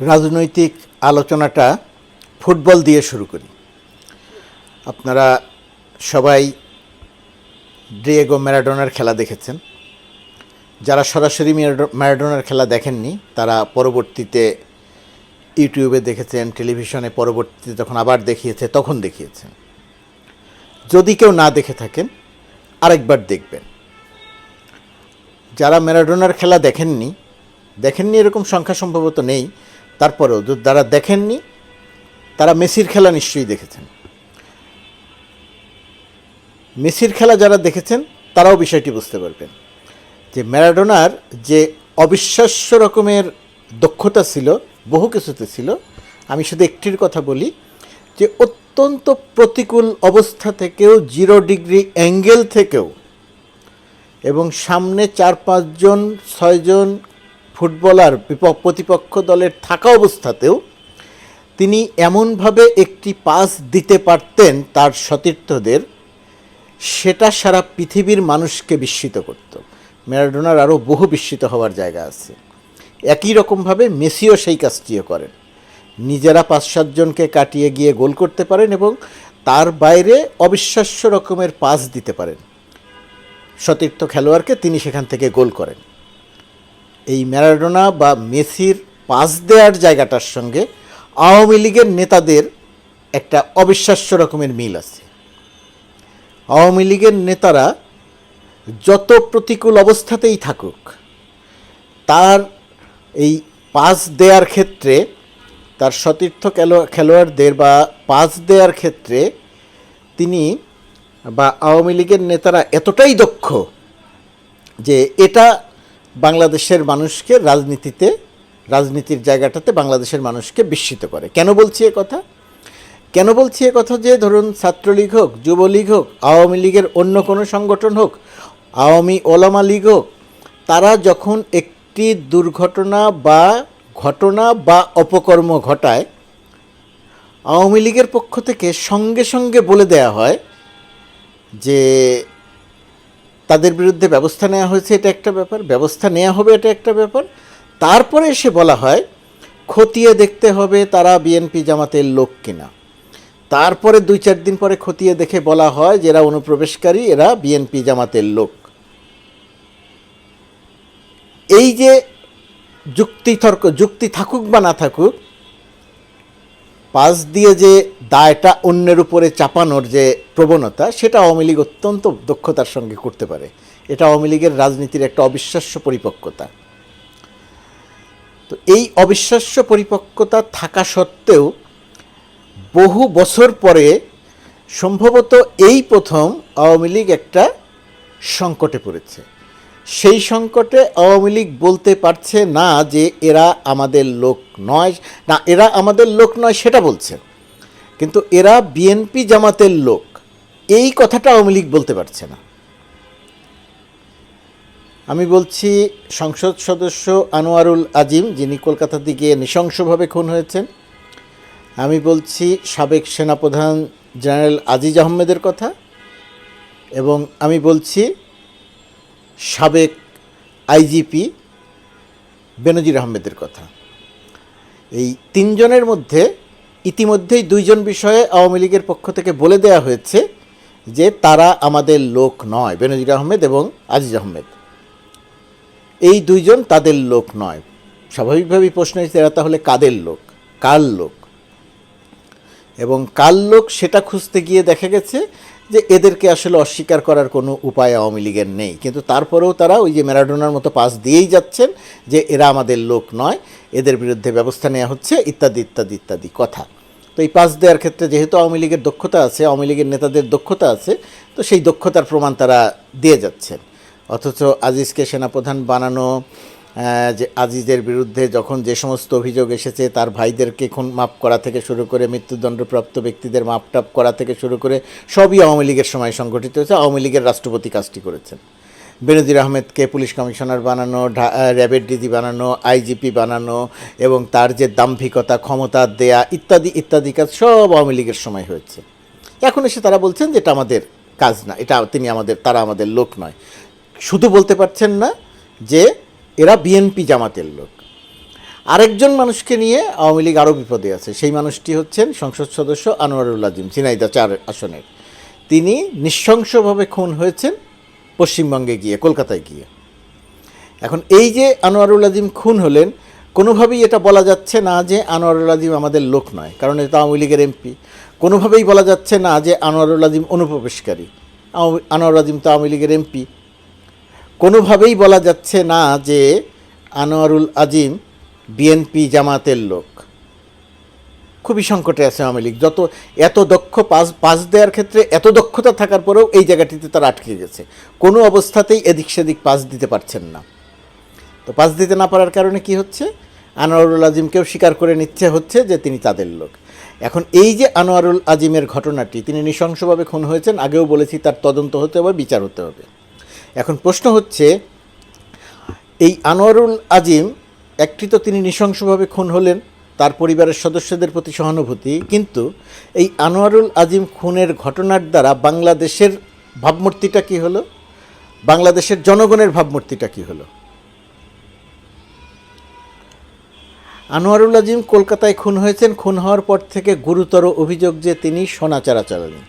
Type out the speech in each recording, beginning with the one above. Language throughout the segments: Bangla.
রাজনৈতিক আলোচনাটা ফুটবল দিয়ে শুরু করি। আপনারা সবাই ডিয়েগো ম্যারাডোনার খেলা দেখেছেন। যারা সরাসরি ম্যারাডো- ম্যারাডোনার খেলা দেখেননি, তারা পরবর্তীতে ইউটিউবে দেখেছেন, টেলিভিশনে পরবর্তীতে যখন আবার দেখিয়েছে, তখন দেখিয়েছেন। যদি কেউ না দেখে থাকেন, আরেকবার দেখবেন। যারা ম্যারাডোনার খেলা দেখেননি দেখেননি এরকম সংখ্যা সম্ভবত নেই তারপরেও যারা দেখেননি, তারা মেসির খেলা নিশ্চয়ই দেখেছেন। মেসির খেলা যারা দেখেছেন, তারাও বিষয়টি বুঝতে পারবেন যে ম্যারাডোনার যে অবিশ্বাস্য রকমের দক্ষতা ছিল, বহু কিছুতে ছিল, আমি শুধু একটির কথা বলি যে অত্যন্ত প্রতিকূল অবস্থা থেকেও, জিরো ডিগ্রি অ্যাঙ্গেল থেকেও এবং সামনে চার পাঁচজন, ছয়জন ফুটবলার প্রতিপক্ষ দলের থাকা অবস্থাতেও তিনি এমনভাবে একটি পাস দিতে পারতেন তার সতীর্থদের, সেটা সারা পৃথিবীর মানুষকে বিস্মিত করত। ম্যারাডোনার আরও বহু বিস্মিত হওয়ার জায়গা আছে। একই রকমভাবে মেসিও সেই কাজটিও করেন। নিজেরা পাঁচ সাতজনকে কাটিয়ে গিয়ে গোল করতে পারেন এবং তার বাইরে অবিশ্বাস্য রকমের পাস দিতে পারেন। সতীর্থ খেলোয়াড়কে তিনি সেখান থেকে গোল করেন। এই ম্যারাডোনা বা মেসির পাস দেওয়ার জায়গাটার সঙ্গে আওয়ামী লীগের নেতাদের একটা অবিশ্বাস্য রকমের মিল আছে। আওয়ামী লীগের নেতারা যত প্রতিকূল অবস্থাতেই থাকুক, তার এই পাস দেওয়ার ক্ষেত্রে, তার সতীর্থ খেলো- খেলোয়াড়দের বা পাস দেওয়ার ক্ষেত্রে তিনি বা আওয়ামী লীগের নেতারা এতটাই দক্ষ যে এটা বাংলাদেশের মানুষকে রাজনীতিতে, রাজনীতির জায়গাটাতে বাংলাদেশের মানুষকে বিস্মিত করে। কেন বলছি এ কথা? কেন বলছি এ কথা যে ধরুন ছাত্রলীগ হোক, যুবলীগ হোক, আওয়ামী লীগের অন্য কোনো সংগঠন হোক, আওয়ামী ওলামা লীগ হোক, তারা যখন একটি দুর্ঘটনা বা ঘটনা বা অপকর্ম ঘটায়, আওয়ামী লীগের পক্ষ থেকে সঙ্গে সঙ্গে বলে দেয়া হয় যে তাদের বিরুদ্ধে ব্যবস্থা নেওয়া হয়েছে, এটা একটা ব্যাপার। ব্যবস্থা নেওয়া হবে, এটা একটা ব্যাপার। তারপরে এসে বলা হয়, খতিয়ে দেখতে হবে তারা বিএনপি জামাতের লোক কিনা। তারপরে দুই চার দিন পরে খতিয়ে দেখে বলা হয় যে এরা অনুপ্রবেশকারী, এরা বিএনপি জামাতের লোক। এই যে যুক্তি তর্ক যুক্তি থাকুক বা না থাকুক, পাশ দিয়ে যে দায়টা অন্যের উপরে চাপানোর যে প্রবণতা, সেটা আওয়ামী লীগ অত্যন্ত দক্ষতার সঙ্গে করতে পারে। এটা আওয়ামী লীগের রাজনীতির একটা অবিশ্বাস্য পরিপক্কতা। তো এই অবিশ্বাস্য পরিপক্কতা থাকা সত্ত্বেও বহু বছর পরে সম্ভবত এই প্রথম আওয়ামী লীগ একটা সংকটে পড়েছে। সেই সংকটে আওয়ামী লীগ বলতে পারছে না যে এরা আমাদের লোক নয়, না, এরা আমাদের লোক নয় সেটা বলছে। কিন্তু এরা বিএনপি জামাতের লোক। এই কথাটা আওয়ামী লীগ বলতে পারছে না। আমি বলছি, সংসদ সদস্য আনোয়ারুল আজিম, যিনি কলকাতা থেকে নৃশংসভাবে খুন হয়েছেন, আমি বলছি, সাবেক সেনাপ্রধান জেনারেল আজিজ আহমেদের কথা, এবং আমি বলছি, সাবেক আইজিপি বেনজির আহমেদের কথা। এই তিনজনের মধ্যে ইতিমধ্যেই দুইজন বিষয়ে আওয়ামী লীগের পক্ষ থেকে বলে দেওয়া হয়েছে যে তারা আমাদের লোক নয়, বেনজির আহমেদ এবং আজিজ আহমেদ। এই দুইজন তাদের লোক নয়। স্বাভাবিকভাবেই প্রশ্ন হয়েছে, এরা তাহলে কাদের লোক? কার লোক? এবং কার লোক সেটা খুঁজতে গিয়ে দেখা গেছে যে এদেরকে আসলে অস্বীকার করার কোনো উপায় আওয়ামী লীগের নেই। কিন্তু তারপরেও তারা ওই যে ম্যারাডোনার মতো পাস দিয়েই যাচ্ছেন যে এরা আমাদের লোক নয়, এদের বিরুদ্ধে ব্যবস্থা নেওয়া হচ্ছে, ইত্যাদি ইত্যাদি ইত্যাদি কথা। তো এই পাস দেওয়ার ক্ষেত্রে যেহেতু আওয়ামী লীগের দক্ষতা আছে, আওয়ামী লীগের নেতাদের দক্ষতা আছে, তো সেই দক্ষতার প্রমাণ তারা দিয়ে যাচ্ছেন। অথচ আজিজকে সেনাপ্রধান বানানো যে আজিজের বিরুদ্ধে যখন যে সমস্ত অভিযোগ এসেছে, তার ভাইদেরকে খুন মাপ করা থেকে শুরু করে, মৃত্যুদণ্ডপ্রাপ্ত ব্যক্তিদের মাপ টাপ করা থেকে শুরু করে, সবই আওয়ামী লীগের সময় সংগঠিত হয়েছে। আওয়ামী লীগের রাষ্ট্রপতি কাজটি করেছেন। বেনজির আহমেদকে পুলিশ কমিশনার বানানো র্যাবের ডিজি বানানো, আইজিপি বানানো এবং তার যে দাম্ভিকতা, ক্ষমতা, দেয়া ইত্যাদি ইত্যাদি কাজ সব আওয়ামী লীগের সময় হয়েছে। এখন এসে তারা বলছেন যে এটা আমাদের কাজ না, এটা তিনি আমাদের, তারা আমাদের লোক নয়। শুধু বলতে পারছেন না যে এরা বিএনপি জামাতের লোক। আরেকজন মানুষকে নিয়ে আওয়ামী লীগ আরও বিপদে আছে, সেই মানুষটি হচ্ছেন সংসদ সদস্য আনোয়ারুল আজিম ঝিনাইদা চার আসনের। তিনি নৃশংসভাবে খুন হয়েছেন পশ্চিমবঙ্গে গিয়ে, কলকাতায় গিয়ে। এখন এই যে আনোয়ারুল আজিম খুন হলেন, কোনোভাবেই এটা বলা যাচ্ছে না যে আনোয়ারুল আজিম আমাদের লোক নয়, কারণ এটা আওয়ামী লীগের এমপি। কোনোভাবেই বলা যাচ্ছে না যে আনোয়ারুল আজিম অনুপ্রবেশকারী। আনোয়ারুল আজিম তো আওয়ামী লীগের এমপি। কোনোভাবেই বলা যাচ্ছে না যে আনোয়ারুল আজিম বিএনপি জামাতের লোক। খুবই সংকটে আছে আওয়ামী লীগ। যত, এত দক্ষ পাস পাস দেওয়ার ক্ষেত্রে এত দক্ষতা থাকার পরেও এই জায়গাটিতে তারা আটকে গেছে। কোনো অবস্থাতেই এদিক সেদিক পাস দিতে পারছেন না। তো পাস দিতে না পারার কারণে কি হচ্ছে? আনোয়ারুল আজিমকেও স্বীকার করে নিচ্ছে হচ্ছে যে তিনি তাদের লোক। এখন এই যে আনোয়ারুল আজিমের ঘটনাটি, তিনি নৃশংসভাবে খুন হয়েছেন, আগেও বলেছি তার তদন্ত হতে হবে, বিচার হতে হবে। এখন প্রশ্ন হচ্ছে, এই আনোয়ারুল আজিম, একটি তো তিনি নৃশংসভাবে খুন হলেন তার পরিবারের সদস্যদের প্রতি সহানুভূতি, কিন্তু এই আনোয়ারুল আজিম খুনের ঘটনার দ্বারা বাংলাদেশের ভাবমূর্তিটা কি হলো? বাংলাদেশের জনগণের ভাবমূর্তিটা কি হলো? আনোয়ারুল আজিম কলকাতায় খুন হয়েছেন। খুন হওয়ার পর থেকে গুরুতর অভিযোগ যে তিনি সোনা চালানি।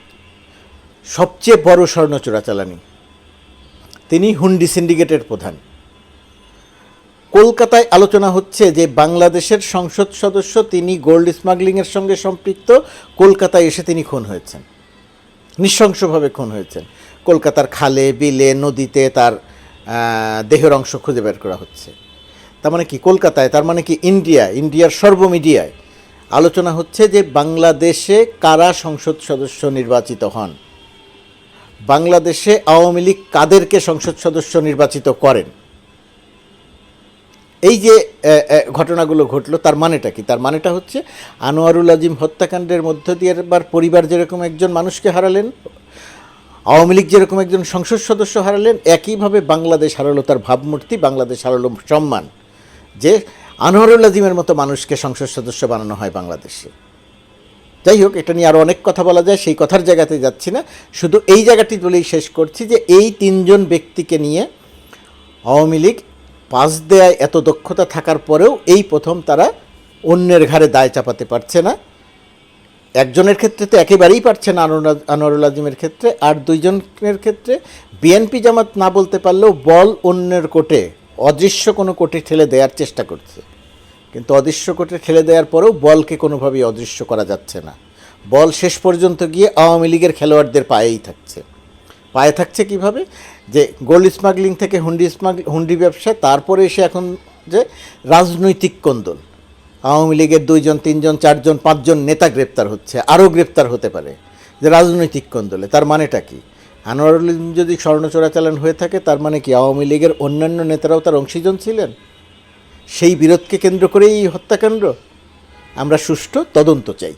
সবচেয়ে বড় স্বর্ণ চোরাচালানি তিনি হুন্ডি সিন্ডিকেটের প্রধান। কলকাতায় আলোচনা হচ্ছে যে বাংলাদেশের সংসদ সদস্য তিনি গোল্ড স্মাগলিংয়ের সঙ্গে সম্পৃক্ত, কলকাতায় এসে তিনি খুন হয়েছেন। নৃশংসভাবে খুন হয়েছেন। কলকাতার খালে, বিলে, নদীতে তার দেহের অংশ খুঁজে বের করা হচ্ছে। তার মানে কি? কলকাতায়, তার মানে কি? ইন্ডিয়া, ইন্ডিয়ার সর্বমিডিয়ায় আলোচনা হচ্ছে যে বাংলাদেশে কারা সংসদ সদস্য নির্বাচিত হন? বাংলাদেশে আওয়ামী লীগ কাদেরকে সংসদ সদস্য নির্বাচিত করেন? এই যে ঘটনাগুলো ঘটলো, তার মানেটা কি? তার মানেটা হচ্ছে আনোয়ারুল আজিম হত্যাকাণ্ডের মধ্য দিয়ে এবার পরিবার যেরকম একজন মানুষকে হারালেন, আওয়ামী লীগ যেরকম একজন সংসদ সদস্য হারালেন, একইভাবে বাংলাদেশ হারালো তার ভাবমূর্তি, বাংলাদেশ হারালো সম্মান, যে আনোয়ারুল আজিমের মতো মানুষকে সংসদ সদস্য বানানো হয় বাংলাদেশে। যাই হোক, এটা নিয়ে আরও অনেক কথা বলা যায়, সেই কথার জায়গাতে যাচ্ছি না। শুধু এই জায়গাটি বলেই শেষ করছি যে, এই তিনজন ব্যক্তিকে নিয়ে আওয়ামী লীগ পাস দেয়ায় এত দক্ষতা থাকার পরেও এই প্রথম তারা অন্যের ঘাড়ে দায় চাপাতে পারছে না। একজনের ক্ষেত্রে তো একেবারেই পারছে না আনোয়ার- আনোয়ারুল আজিমের ক্ষেত্রে, আর দুইজনের ক্ষেত্রে বিএনপি জামাত না বলতে পারলেও বল অন্যের কোটে, অদৃশ্য কোনো কোটে ঠেলে দেওয়ার চেষ্টা করছে। কিন্তু অদৃশ্য কোটে ঠেলে দেওয়ার পরেও বলকে কোনোভাবেই অদৃশ্য করা যাচ্ছে না। বল শেষ পর্যন্ত গিয়ে আওয়ামী লীগের খেলোয়াড়দের পায়েই থাকছে। পায়ে থাকছে কীভাবে? যে গোল্ড স্মাগলিং থেকে হুন্ডি স্মাগল, হুন্ডি ব্যবসা তারপরে এসে এখন যে রাজনৈতিক কোন্দল। আওয়ামী লীগের দুইজন, তিনজন, চারজন, পাঁচজন নেতা গ্রেপ্তার হচ্ছে, আরও গ্রেপ্তার হতে পারে। যে রাজনৈতিক কোন্দলে, তার মানেটা কি? আনোয়ারুল যদি স্বর্ণ চোরাচালান হয়ে থাকে, তার মানে কি আওয়ামী লীগের অন্যান্য নেতারাও তার অংশীজন ছিলেন? সেই বিরোধকে কেন্দ্র করেই হত্যাকাণ্ড? আমরা সুষ্ঠু তদন্ত চাই।